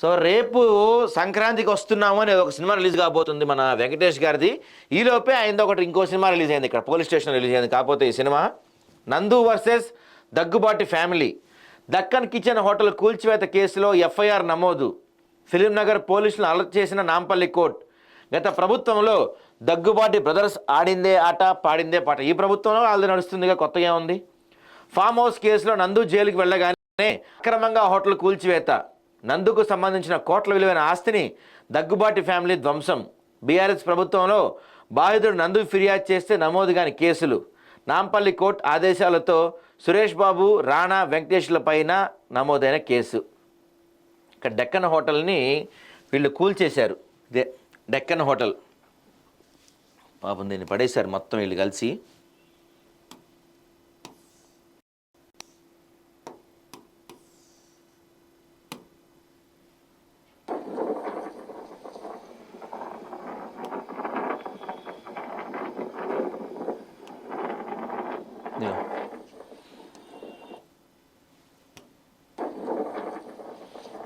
So రేపు సంక్రాంతికి వస్తున్నాము అని ఒక సినిమా రిలీజ్ కాబోతుంది మన వెంకటేష్ గారిది. ఈలోపే ఆయన ఒకటి ఇంకో సినిమా రిలీజ్ అయింది ఇక్కడ పోలీస్ స్టేషన్ రిలీజ్ అయింది. కాకపోతే ఈ cinema Nandu versus Daggubati family. Deccan kitchen hotel కూల్చివేత కేసులో ఎఫ్ఐఆర్ నమోదు. ఫిలిం నగర్ పోలీసులు అలర్ట్ చేసిన నాంపల్లి కోర్ట్. గత ప్రభుత్వంలో దగ్గుబాటి బ్రదర్స్ ఆడిందే ఆట పాడిందే పాట. ఈ ప్రభుత్వంలో వాళ్ళది నడుస్తుందిగా కొత్తగా ఉంది ఫామ్ హౌస్ కేసులో నందు జైలుకి వెళ్ళగానే అక్రమంగా హోటల్ కూల్చివేత. నందుకు సంబంధించిన కోట్ల విలువైన ఆస్తిని దగ్గుబాటి ఫ్యామిలీ ధ్వంసం. బీఆర్ఎస్ ప్రభుత్వంలో బాధితుడు నందు ఫిర్యాదు చేస్తే నమోదు కాని కేసులు. నాంపల్లి కోర్టు ఆదేశాలతో సురేష్ బాబు రాణా వెంకటేష్ల పైన నమోదైన కేసు. ఇక్కడ డెక్కన్ హోటల్ని వీళ్ళు కూల్చేశారు. డెక్కన్ హోటల్. పాపం దీన్ని పడేశారు మొత్తం వీళ్ళు కలిసి.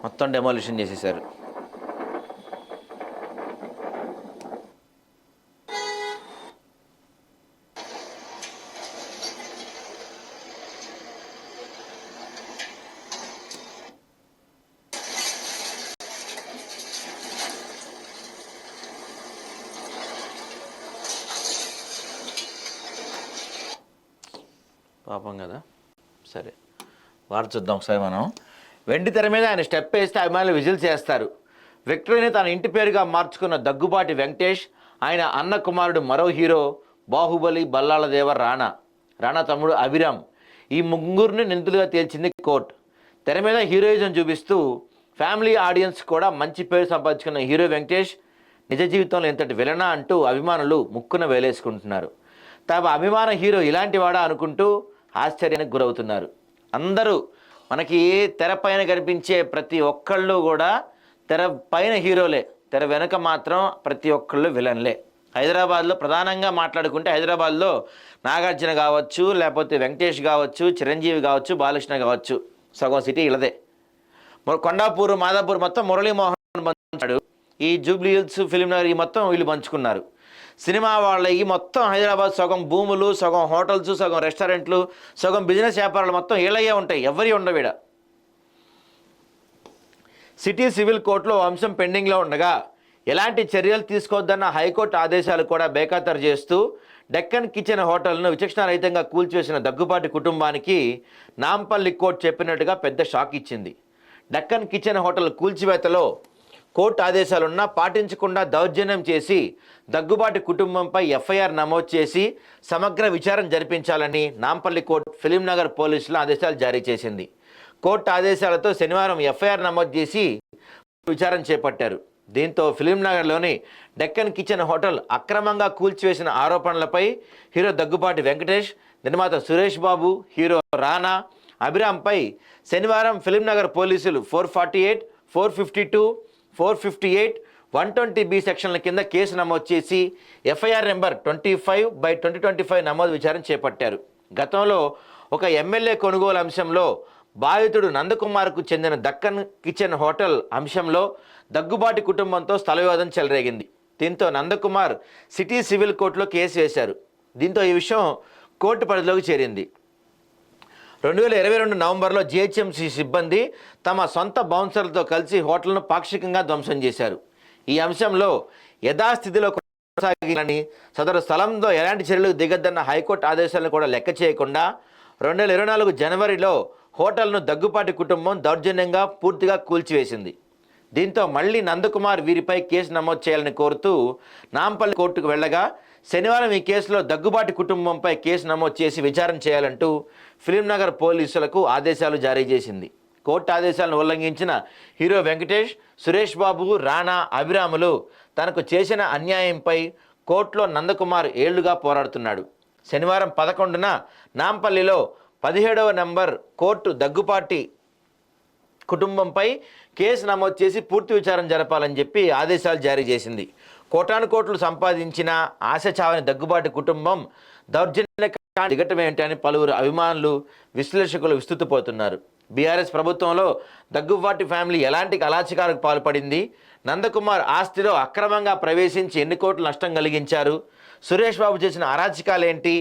మొత్తం డెమాలిషన్ చేసేసారు. పాపం కదా. సరే. వారు చూద్దాం ఒకసారి మనం. వెండి తెర మీద ఆయన స్టెప్ వేస్తే అభిమానులు విజిల్ చేస్తారు. విక్టరీని తన ఇంటి పేరుగా మార్చుకున్న దగ్గుబాటి వెంకటేష్ ఆయన అన్న కుమారుడు మరో హీరో బాహుబలి బల్లాల దేవ రాణా రాణా తమ్ముడు అభిరామ్. ఈ ముగ్గురిని నిందితులుగా తేల్చింది కోర్టు. తెర మీద హీరోయిజం చూపిస్తూ ఫ్యామిలీ ఆడియన్స్ కూడా మంచి పేరు సంపాదించుకున్న హీరో వెంకటేష్ నిజ జీవితంలో ఇంతటి విలనా అంటూ అభిమానులు ముక్కున వేలేసుకుంటున్నారు. తమ అభిమాన హీరో ఇలాంటి వాడా అనుకుంటూ ఆశ్చర్యానికి గురవుతున్నారు. అందరూ మనకి తెర పైన కనిపించే ప్రతి ఒక్కళ్ళు కూడా తెర పైన హీరోలే. తెర వెనుక మాత్రం ప్రతి ఒక్కళ్ళు విలన్లే. హైదరాబాద్లో ప్రధానంగా మాట్లాడుకుంటే హైదరాబాద్లో నాగార్జున కావచ్చు లేకపోతే వెంకటేష్ కావచ్చు చిరంజీవి కావచ్చు బాలకృష్ణ కావచ్చు. సగం సిటీ ఇలదే కొండాపూర్ మాదాపూర్ మొత్తం మురళీమోహన్ పంచాడు ఈ జూబ్లీ హిల్స్ ఫిలిం నగర్ ఈ మొత్తం వీళ్ళు పంచుకున్నారు. సినిమా వాళ్ళవి మొత్తం హైదరాబాద్ సగం భూములు సగం హోటల్స్ సగం రెస్టారెంట్లు సగం బిజినెస్ వ్యాపారాలు మొత్తం వీళ్ళయ్యే ఉంటాయి. ఎవరి ఉండవిడ సిటీ సివిల్ కోర్టులో అంశం పెండింగ్లో ఉండగా ఎలాంటి చర్యలు తీసుకోవద్దన్న హైకోర్టు ఆదేశాలు కూడా బేఖాతరు చేస్తూ డెక్కన్ కిచెన్ హోటల్ను విచక్షణారహితంగా కూల్చివేసిన దగ్గుబాటి కుటుంబానికి నాంపల్లి కోర్టు చెప్పినట్టుగా పెద్ద షాక్ ఇచ్చింది. డెక్కన్ కిచెన్ హోటల్ కూల్చివేతలో కోర్టు ఆదేశాలున్నా పాటించకుండా దౌర్జన్యం చేసి దగ్గుబాటి కుటుంబంపై ఎఫ్ఐఆర్ నమోదు చేసి సమగ్ర విచారణ జరిపించాలని నాంపల్లి కోర్టు ఫిలిం నగర్ పోలీసులు ఆదేశాలు జారీ చేసింది. కోర్టు ఆదేశాలతో శనివారం ఎఫ్ఐఆర్ నమోదు చేసి విచారణ చేపట్టారు. దీంతో ఫిలిం నగర్లోని డెక్కన్ కిచెన్ హోటల్ అక్రమంగా కూల్చివేసిన ఆరోపణలపై హీరో దగ్గుబాటి వెంకటేష్ నిర్మాత సురేష్ బాబు హీరో రానా అభిరామ్పై శనివారం ఫిలిం నగర్ పోలీసులు four forty eight four fifty two four fifty eight one twenty B సెక్షన్ల కింద కేసు నమోదు చేసి FIR number twenty five by twenty twenty five నమోదు విచారణ చేపట్టారు. గతంలో ఒక ఎమ్మెల్యే కొనుగోలు అంశంలో బాధితుడు నందకుమార్కు చెందిన దక్కన్ కిచెన్ హోటల్ అంశంలో దగ్గుబాటి కుటుంబంతో స్థల వివాదం చెలరేగింది. దీంతో నందకుమార్ సిటీ సివిల్ కోర్టులో కేసు వేశారు. దీంతో ఈ విషయం కోర్టు పరిధిలోకి చేరింది. రెండు వేల ఇరవై రెండు నవంబర్లో జిహెచ్ఎంసీ సిబ్బంది తమ సొంత బౌన్సర్లతో కలిసి హోటల్ను పాక్షికంగా ధ్వంసం చేశారు. ఈ అంశంలో యథాస్థితిలో కొనసాగాలని సదరు స్థలంలో ఎలాంటి చర్యలు దిగద్దన్న హైకోర్టు ఆదేశాలను కూడా లెక్క చేయకుండా రెండు వేల ఇరవై నాలుగు జనవరిలో హోటల్ను దగ్గుపాటి కుటుంబం దౌర్జన్యంగా పూర్తిగా కూల్చివేసింది. దీంతో మళ్ళీ నందకుమార్ వీరిపై కేసు నమోదు చేయాలని కోరుతూ నాంపల్లి కోర్టుకు వెళ్ళగా శనివారం ఈ కేసులో దగ్గుబాటి కుటుంబంపై కేసు నమోదు చేసి విచారణ చేయాలంటూ ఫిలింనగర్ పోలీసులకు ఆదేశాలు జారీ చేసింది. కోర్టు ఆదేశాలను ఉల్లంఘించిన హీరో వెంకటేష్ సురేష్ బాబు రాణా అభిరాములు తనకు చేసిన అన్యాయంపై కోర్టులో నందకుమార్ ఏళ్ళుగా పోరాడుతున్నాడు. శనివారం పదకొండున నాంపల్లిలో పదిహేడవ నంబర్ కోర్టు దగ్గుపాటి కుటుంబంపై కేసు నమోదు చేసి పూర్తి విచారం జరపాలని చెప్పి ఆదేశాలు జారీ చేసింది. కోటాను కోట్లు సంపాదించిన ఆశ చావని దగ్గుబాటి కుటుంబం దౌర్జన్య దిగటం ఏంటని అని పలువురు అభిమానులు విశ్లేషకులు విస్తుతిపోతున్నారు. బీఆర్ఎస్ ప్రభుత్వంలో దగ్గుబాటి ఫ్యామిలీ ఎలాంటి కలాచికాలకు పాల్పడింది? నందకుమార్ ఆస్తిలో అక్రమంగా ప్రవేశించి ఎన్ని కోట్లు నష్టం కలిగించారు? సురేష్ బాబు చేసిన అరాచకాలేంటి?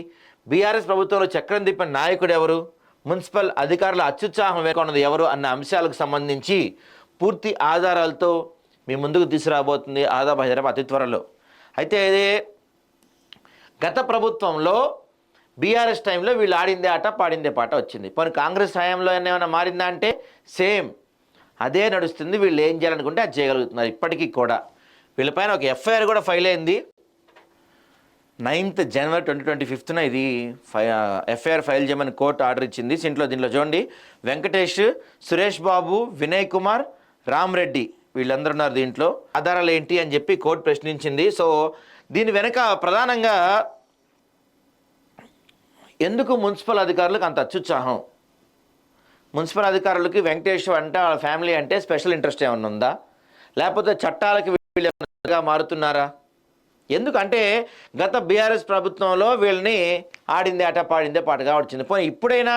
బీఆర్ఎస్ ప్రభుత్వంలో చక్రం తిప్పిన నాయకుడు ఎవరు? మున్సిపల్ అధికారుల అత్యుత్సాహం వేకొన్నది ఎవరు అన్న అంశాలకు సంబంధించి పూర్తి ఆధారాలతో మీ ముందుకు తీసుకురాబోతుంది ఆదాబ్ హైదరాబాద్ అతి త్వరలో. అయితే గత ప్రభుత్వంలో బీఆర్ఎస్ టైంలో వీళ్ళు ఆడిందే ఆట పాడిందే పాట వచ్చింది. పోనీ కాంగ్రెస్ హయాంలో ఏమైనా మారిందా అంటే సేమ్. అదే నడుస్తుంది వీళ్ళు ఏం చేయాలనుకుంటే అది చేయగలుగుతున్నారు ఇప్పటికీ కూడా. వీళ్ళపైన ఒక ఎఫ్ఐఆర్ కూడా ఫైల్ అయింది. నైన్త్ జనవరి ట్వంటీ ట్వంటీ ఫిఫ్త్న ఇది ఫై ఎఫ్ఐఆర్ ఫైల్ చేయమని కోర్టు ఆర్డర్ ఇచ్చింది. దీంట్లో దీంట్లో చూడండి. వెంకటేష్ సురేష్ బాబు వినయ్ కుమార్ రామ్ రెడ్డి వీళ్ళందరూ ఉన్నారు దీంట్లో. ఆధారాలు ఏంటి అని చెప్పి కోర్టు ప్రశ్నించింది. సో దీని వెనక ప్రధానంగా ఎందుకు మున్సిపల్ అధికారులకు అంత అత్యుత్సాహం? మున్సిపల్ అధికారులకి వెంకటేష్ అంటే వాళ్ళ ఫ్యామిలీ అంటే స్పెషల్ ఇంట్రెస్ట్ ఏమన్నా ఉందా? లేకపోతే చట్టాలకి వీళ్ళు మారుతున్నారా? ఎందుకంటే గత బీఆర్ఎస్ ప్రభుత్వంలో వీళ్ళని ఆడిందే ఆట పాడిందే పాటగా వచ్చింది. పోనీ ఇప్పుడైనా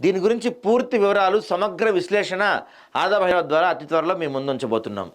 దీని గురించి పూర్తి వివరాలు సమగ్ర విశ్లేషణ ఆదాభైరవ ద్వారా అతి త్వరలో మేము ముందుంచబోతున్నాం.